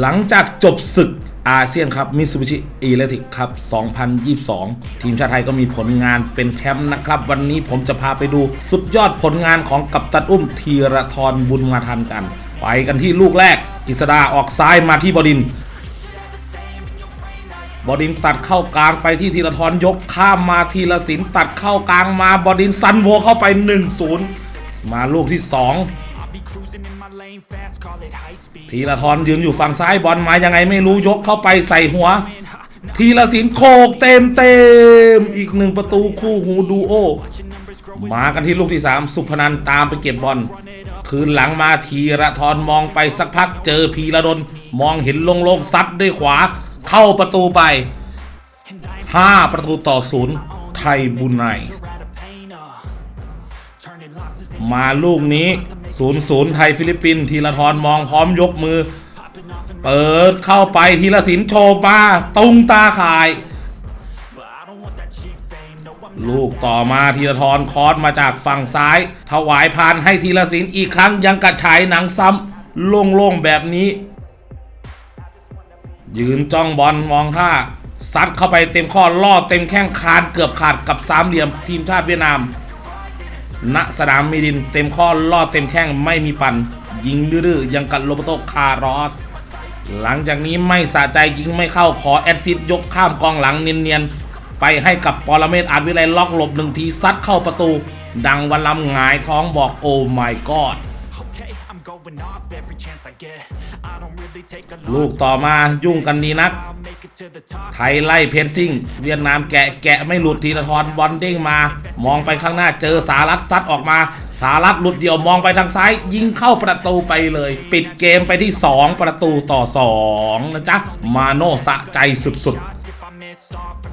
หลังจากจบศึกอาเซียนครับมิซูบิชิอีเลติกครับ 2022 ทีมชาติไทยก็มีผลงานเป็นแชมป์นะครับ วันนี้ผมจะพาไปดูสุดยอดผลงานของกัปตันอุ้มธีรทรบุญมาทันกัน ไปกันที่ลูกแรก กิษดาออกซ้ายมาที่บดิน บดินตัดเข้ากลางไปที่ธีรทรยกข้ามมาทีละสินตัดเข้ากลางมาบดินซันโวเข้าไป 1-0 มาลูกที่ 2 I'll be cruising in my lane fast, call it high speed. ธีรทรยืนอยู่ฝั่งซ้ายบอลมายังไงไม่รู้ยกเข้าไปใส่หัวธีรศิลป์โคกเต็มเต็มๆอีกหนึ่งประตูคู่หูดูโอมากันที่ลูกที่ 3 สุพนันท์ตามไปเก็บบอล คืนหลังมาธีรทรมองไปสักพักเจอพีระดลมองเห็นลงโลงซัดด้วยขวา เข้าประตูไป 5 ประตูต่อศูนย์ไทยบุญไน มาลูกนี้0-0ไทยฟิลิปปินส์ธีรทรมองพร้อมยกมือ เปิดเข้าไปธีรศิลป์โชว์มาตุงตาข่าย ลูกต่อมาธีรทรคอสมาจากฝั่งซ้าย ถวายพานให้ธีรศิลป์อีกครั้งยังกระฉายหนังซ้ำโล่งๆแบบนี้ ยืนจ้องบอลมองท่าซัดเข้าไปเต็มข้อล่อเต็มแข้งคานเกือบขาดกับสามเหลี่ยมทีมชาติเวียดนาม ณสนามมีดินเต็มข้อลอดเต็มแข้งไม่มีปัน ยิงดื้อยังกับโรเบโตคาร์รอส หลังจากนี้ไม่สะใจยิงไม่เข้าขอแอดซิดยกข้ามกองหลังเนียนๆ ไปให้กับปรเมศอาจวิไลล็อกหลบหนึ่งทีซัดเข้าประตู ดังวันลำหงายท้องบอกโอ้ไม่กอด going off every chance I get. I don't really take a ลูก loss. ต่อมายุ่งกันดีนัก I'll make it to the top. ไทยไล่เพนซิ่ง เวียดนามแกะแกะไม่หลุดทีละทอนบอลเด้งมา มองไปข้างหน้าเจอสารัตซัดออกมา สารัตหลุดเดี่ยวมองไปทางซ้าย ยิงเข้าประตูไปเลย ปิดเกมไปที่ 2 ประตูต่อ 2 นะจ๊ะ มาโน่สะใจสุด If I miss off,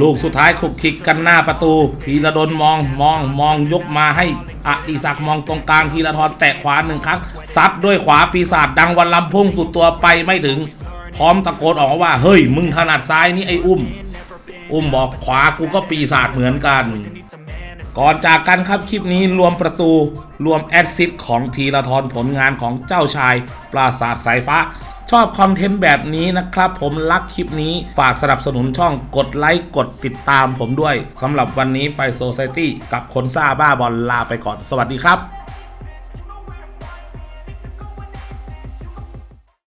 ลูกสุดท้ายขุกคิกกันหน้าประตูพีระดนมองมองมองยกมาให้อดิศักด์มองตรงกลางทีละทอนแตะขวาหนึ่งครั้งซัดด้วยขวาปีศาจดังวันลำพุ่งสุดตัวไปไม่ถึง พร้อมตะโกนออกมาว่า เฮ้ย มึงถนัดซ้ายนี่ไอ้อุ้ม อุ้มบอกขวากูก็ปีศาจเหมือนกัน ก่อนจากกันครับคลิปนี้รวมประตูรวมแอดซิดของทีละทรผลงานของเจ้าชาย ปราสาทสายฟ้า ชอบคอนเทนต์แบบนี้นะครับ ผมรักคลิปนี้ฝากสนับสนุนช่องกดไลค์กดติดตามผมด้วยสำหรับวันนี้ไฟโซ c i ตี้กับคนซ่าบ้าบอลลาไปก่อนสวัสดีครับ